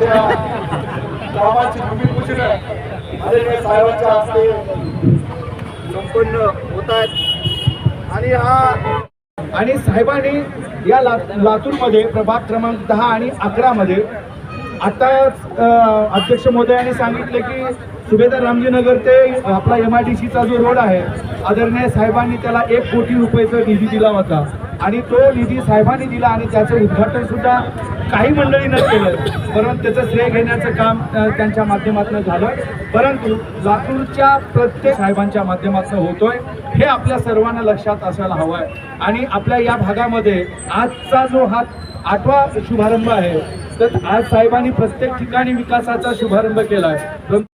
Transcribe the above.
आमच्या कामाची भूमिपूजन साहेबांच्या हस्ते संपन्न होत आहेत आणि हा आणि साहेबांनी या ला लातूरमध्ये प्रभाग क्रमांक दहा आणि अकरामध्ये आता अध्यक्ष मोदयांनी सांगितले की सुभेदार रामजीनगर ते आपला एम आय डी सीचा जो रोड आहे आदरणीय साहेबांनी त्याला एक कोटी रुपयेचा निधी दिला होता. आणि तो निधी साहेबांनी दिला आणि त्याचं उद्घाटन सुद्धा काही मंडळीनं केलं. परंतु त्याचं श्रेय घेण्याचं काम त्यांच्या माध्यमातून झालं. परंतु लातूरच्या प्रत्येक साहेबांच्या माध्यमातून होतोय हे आपल्या सर्वांना लक्षात असायला हवं आहे आणि आपल्या या भागामध्ये आजचा जो हा आठवा शुभारंभ आहे तर आज साहेबांनी प्रत्येक ठिकाणी विकासाचा शुभारंभ केला आहे